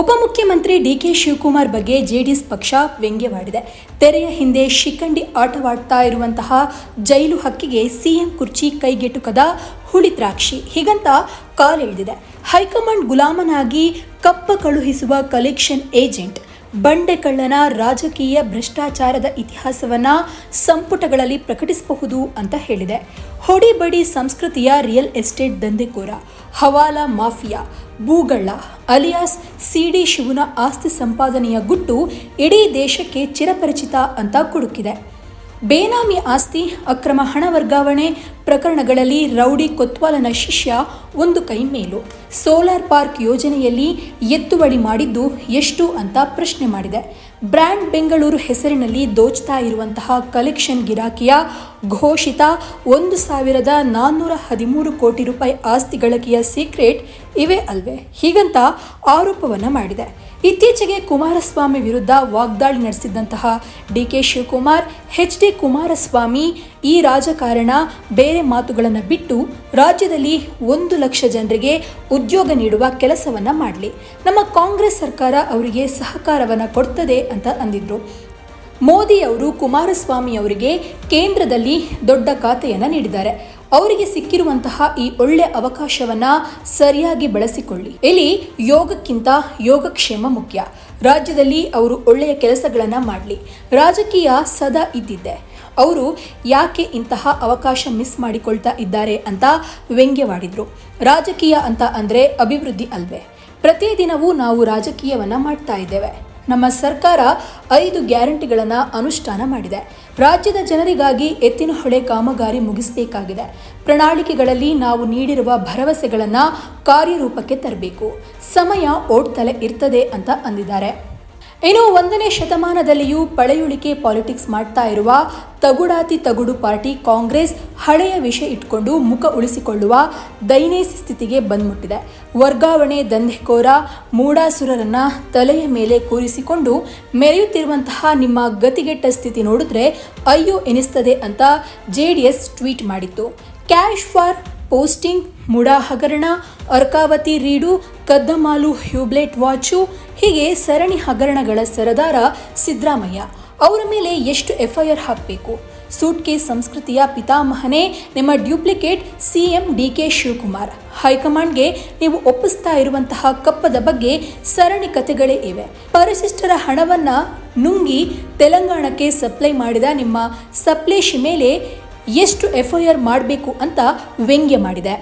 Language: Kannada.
ಉಪಮುಖ್ಯಮಂತ್ರಿ ಡಿಕೆ ಶಿವಕುಮಾರ್ ಬಗ್ಗೆ ಜೆಡಿಎಸ್ ಪಕ್ಷ ವ್ಯಂಗ್ಯವಾಡಿದೆ. ತೆರೆಯ ಹಿಂದೆ ಶಿಖಂಡಿ ಆಟವಾಡ್ತಾ ಇರುವಂತಹ ಜೈಲು ಹಕ್ಕಿಗೆ ಸಿಎಂ ಕುರ್ಚಿ ಕೈಗೆಟುಕದ ಹುಳಿ ದ್ರಾಕ್ಷಿ. ಹೀಗಂತ ಕಾಲೆಳೆದಿದೆ. ಹೈಕಮಾಂಡ್ ಗುಲಾಮನಾಗಿ ಕಪ್ಪ ಕಳುಹಿಸುವ ಕಲೆಕ್ಷನ್ ಏಜೆಂಟ್ ಬಂಡೆಕಳ್ಳನ ರಾಜಕೀಯ ಭ್ರಷ್ಟಾಚಾರದ ಇತಿಹಾಸವನ್ನ ಸಂಪುಟಗಳಲ್ಲಿ ಪ್ರಕಟಿಸಬಹುದು ಅಂತ ಹೇಳಿದೆ. ಹೊಡಿಬಡಿ ಸಂಸ್ಕೃತಿಯ ರಿಯಲ್ ಎಸ್ಟೇಟ್ ದಂಧೆಕೋರ, ಹವಾಲಾ ಮಾಫಿಯಾ, ಭೂಗಳ್ಳ, ಅಲಿಯಾಸ್, ಸಿಡಿ ಶಿವನ ಆಸ್ತಿ ಸಂಪಾದನೆಯ ಗುಟ್ಟು ಇಡೀ ದೇಶಕ್ಕೆ ಚಿರಪರಿಚಿತ ಅಂತ ಕುಡುಕಿದೆ. ಬೇನಾಮಿ ಆಸ್ತಿ, ಅಕ್ರಮ ಹಣ ವರ್ಗಾವಣೆ, ಪ್ರಕರಣಗಳಲ್ಲಿ ರೌಡಿ ಕೊತ್ವಾಲನ ಶಿಷ್ಯ, ಒಂದು ಕೈ ಮೇಲು. ಸೋಲಾರ್ ಪಾರ್ಕ್ ಯೋಜನೆಯಲ್ಲಿ ಎತ್ತುವಳಿ ಮಾಡಿದ್ದು ಎಷ್ಟು ಅಂತ ಪ್ರಶ್ನೆ ಮಾಡಿದೆ. ಬ್ರ್ಯಾಂಡ್ ಬೆಂಗಳೂರು ಹೆಸರಿನಲ್ಲಿ ದೋಚ್ತಾ ಇರುವಂತಹ ಕಲೆಕ್ಷನ್ ಗಿರಾಕಿಯ ಘೋಷಿತ ಒಂದು ಸಾವಿರದ ನಾನ್ನೂರ ಹದಿಮೂರು ಕೋಟಿ ರೂಪಾಯಿ ಆಸ್ತಿ ಗಳಿಕೆಯ ಸೀಕ್ರೆಟ್ ಇವೆ ಅಲ್ವೇ? ಹೀಗಂತ ಆರೋಪವನ್ನು ಮಾಡಿದೆ. ಇತ್ತೀಚೆಗೆ ಕುಮಾರಸ್ವಾಮಿ ವಿರುದ್ಧ ವಾಗ್ದಾಳಿ ನಡೆಸಿದ್ದಂತಹ D K Shivakumar, H D Kumaraswamy ಈ ರಾಜಕಾರಣ ಬೇರೆ ಮಾತುಗಳನ್ನು ಬಿಟ್ಟು ರಾಜ್ಯದಲ್ಲಿ ಒಂದು ಲಕ್ಷ ಜನರಿಗೆ ಉದ್ಯೋಗ ನೀಡುವ ಕೆಲಸವನ್ನು ಮಾಡಲಿ. ನಮ್ಮ ಕಾಂಗ್ರೆಸ್ ಸರ್ಕಾರ ಅವರಿಗೆ ಸಹಕಾರವನ್ನು ಕೊಡ್ತದೆ ಅಂತ ಅಂದಿದ್ರು. ಮೋದಿ ಅವರು ಕುಮಾರಸ್ವಾಮಿ ಅವರಿಗೆ ಕೇಂದ್ರದಲ್ಲಿ ದೊಡ್ಡ ಖಾತೆಯನ್ನು ನೀಡಿದ್ದಾರೆ. ಅವರಿಗೆ ಸಿಕ್ಕಿರುವಂತಹ ಈ ಒಳ್ಳೆ ಅವಕಾಶವನ್ನ ಸರಿಯಾಗಿ ಬಳಸಿಕೊಳ್ಳಿ. ಇಲ್ಲಿ ಯೋಗಕ್ಕಿಂತ ಯೋಗಕ್ಷೇಮ ಮುಖ್ಯ. ರಾಜ್ಯದಲ್ಲಿ ಅವರು ಒಳ್ಳೆಯ ಕೆಲಸಗಳನ್ನ ಮಾಡಲಿ. ರಾಜಕೀಯ ಸದಾ ಇದ್ದಿದ್ದೆ. ಅವರು ಯಾಕೆ ಇಂತಹ ಅವಕಾಶ ಮಿಸ್ ಮಾಡಿಕೊಳ್ತಾ ಇದ್ದಾರೆ ಅಂತ ವ್ಯಂಗ್ಯವಾಡಿದ್ರು. ರಾಜಕೀಯ ಅಂತ ಅಂದ್ರೆ ಅಭಿವೃದ್ಧಿ ಅಲ್ವೇ. ಪ್ರತಿದಿನವೂ ನಾವು ರಾಜಕೀಯವನ್ನ ಮಾಡ್ತಾ ಇದ್ದೇವೆ. ನಮ್ಮ ಸರ್ಕಾರ ಐದು ಗ್ಯಾರಂಟಿಗಳನ್ನು ಅನುಷ್ಠಾನ ಮಾಡಿದೆ. ರಾಜ್ಯದ ಜನರಿಗಾಗಿ ಎತ್ತಿನಹೊಳೆ ಕಾಮಗಾರಿ ಮುಗಿಸಬೇಕಾಗಿದೆ. ಪ್ರಣಾಳಿಕೆಗಳಲ್ಲಿ ನಾವು ನೀಡಿರುವ ಭರವಸೆಗಳನ್ನು ಕಾರ್ಯರೂಪಕ್ಕೆ ತರಬೇಕು. ಸಮಯ ಓಡ್ತಲೇ ಇರ್ತದೆ ಅಂತ ಅಂದಿದ್ದಾರೆ. ಇನ್ನು ಒಂದನೇ ಶತಮಾನದಲ್ಲಿಯೂ ಪಳೆಯುಳಿಕೆ ಪಾಲಿಟಿಕ್ಸ್ ಮಾಡ್ತಾ ಇರುವ ತಗುಡಾತಿ ತಗುಡು ಪಾರ್ಟಿ ಕಾಂಗ್ರೆಸ್ ಹಳೆಯ ವಿಷಯ ಇಟ್ಕೊಂಡು ಮುಖ ಉಳಿಸಿಕೊಳ್ಳುವ ದೈನೇಸಿ ಸ್ಥಿತಿಗೆ ಬಂದ್ಮುಟ್ಟಿದೆ. ವರ್ಗಾವಣೆ ದಂಧೆಕೋರ ಮೂಡಾಸುರರನ್ನ ತಲೆಯ ಮೇಲೆ ಕೂರಿಸಿಕೊಂಡು ಮೆರೆಯುತ್ತಿರುವಂತಹ ನಿಮ್ಮ ಗತಿಗೆಟ್ಟ ಸ್ಥಿತಿ ನೋಡಿದ್ರೆ ಅಯ್ಯೋ ಎನಿಸ್ತದೆ ಅಂತ ಜೆಡಿಎಸ್ ಟ್ವೀಟ್ ಮಾಡಿತ್ತು. ಕ್ಯಾಶ್ ಫಾರ್ ಪೋಸ್ಟಿಂಗ್, ಮುಡಾ ಹಗರಣ, ಅರ್ಕಾವತಿ, ರೀಡು ಕದ್ದಮಾಲು ಹ್ಯೂಬ್ಲೆಟ್ ವಾಚು, ಹೀಗೆ ಸರಣಿ ಹಗರಣಗಳ ಸರದಾರ ಸಿದ್ದರಾಮಯ್ಯ. ಅವರ ಮೇಲೆ ಎಷ್ಟು ಎಫ್ಐಆರ್ ಹಾಕಬೇಕು? ಸೂಟ್ಕೇಸ್ ಸಂಸ್ಕೃತಿಯ ಪಿತಾಮಹನೇ, ನಿಮ್ಮ duplicate C M D K Shivakumar. ಹೈಕಮಾಂಡ್ಗೆ ನೀವು ಒಪ್ಪಿಸ್ತಾ ಇರುವಂತಹ ಕಪ್ಪದ ಬಗ್ಗೆ ಸರಣಿ ಕಥೆಗಳೇ ಇವೆ. ಪರಿಶಿಷ್ಟರ ಹಣವನ್ನು ನುಂಗಿ ತೆಲಂಗಾಣಕ್ಕೆ ಸಪ್ಲೈ ಮಾಡಿದ ನಿಮ್ಮ ಸಪ್ಲೇಶಿ ಮೇಲೆ ಎಷ್ಟು ಎಫ್ಐಆರ್ ಮಾಡಬೇಕು ಅಂತ ವ್ಯಂಗ್ಯ ಮಾಡಿದೆ.